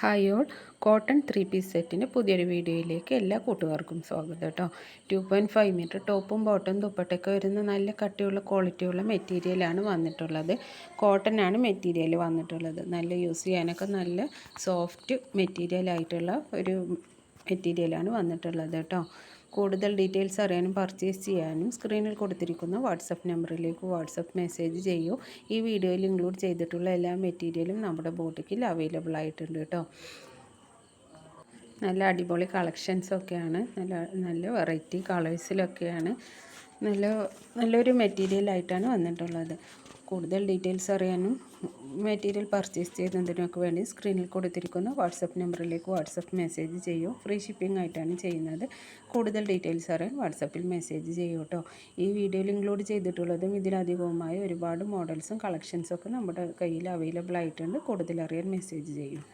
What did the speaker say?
Hi all cotton three piece സെറ്റിന്റെ പുതിയൊരു വീഡിയോയിലേക്ക് എല്ലാ കൂട്ടുകാർക്കും സ്വാഗതം കേട്ടോ. ടു പോയിന്റ് ഫൈവ് മീറ്റർ ടോപ്പും ബോട്ടും ദുപ്പട്ടയൊക്കെ വരുന്ന നല്ല കട്ടിയുള്ള ക്വാളിറ്റിയുള്ള മെറ്റീരിയലാണ് വന്നിട്ടുള്ളത്. കോട്ടൺ ആണ് മെറ്റീരിയൽ വന്നിട്ടുള്ളത്. നല്ല യൂസ് ചെയ്യാനൊക്കെ നല്ല സോഫ്റ്റ് മെറ്റീരിയലായിട്ടുള്ള ഒരു മെറ്റീരിയലാണ് വന്നിട്ടുള്ളത് കേട്ടോ. കൂടുതൽ ഡീറ്റെയിൽസ് അറിയാനും പർച്ചേസ് ചെയ്യാനും സ്ക്രീനിൽ കൊടുത്തിരിക്കുന്ന വാട്സപ്പ് നമ്പറിലേക്ക് വാട്സപ്പ് മെസ്സേജ് ചെയ്യൂ. ഈ വീഡിയോയിൽ ഇൻക്ലൂഡ് ചെയ്തിട്ടുള്ള എല്ലാ മെറ്റീരിയലും നമ്മുടെ ബോട്ടിക്കിൽ അവൈലബിൾ ആയിട്ടുണ്ട് കേട്ടോ. നല്ല അടിപൊളി കളക്ഷൻസൊക്കെയാണ് നല്ല നല്ല വെറൈറ്റി കളേഴ്സിലൊക്കെയാണ് നല്ല നല്ലൊരു മെറ്റീരിയലായിട്ടാണ് വന്നിട്ടുള്ളത്. കൂടുതൽ ഡീറ്റെയിൽസ് അറിയാനും മെറ്റീരിയൽ പർച്ചേസ് ചെയ്യുന്നതിനൊക്കെ വേണ്ടി സ്ക്രീനിൽ കൊടുത്തിരിക്കുന്ന വാട്സപ്പ് നമ്പറിലേക്ക് വാട്സപ്പ് മെസ്സേജ് ചെയ്യൂ. ഫ്രീ ഷിപ്പിംഗ് ആയിട്ടാണ് ചെയ്യുന്നത്. കൂടുതൽ ഡീറ്റെയിൽസ് അറിയാൻ വാട്സപ്പിൽ മെസ്സേജ് ചെയ്യൂ കേട്ടോ ഈ വീഡിയോയിൽ ഇൻക്ലൂഡ് ചെയ്തിട്ടുള്ളതും ഇതിലധികവുമായ ഒരുപാട് മോഡൽസും കളക്ഷൻസും ഒക്കെ നമ്മുടെ കയ്യിൽ അവൈലബിൾ ആയിട്ടുണ്ട്. കൂടുതൽ അറിയാൻ മെസ്സേജ് ചെയ്യും.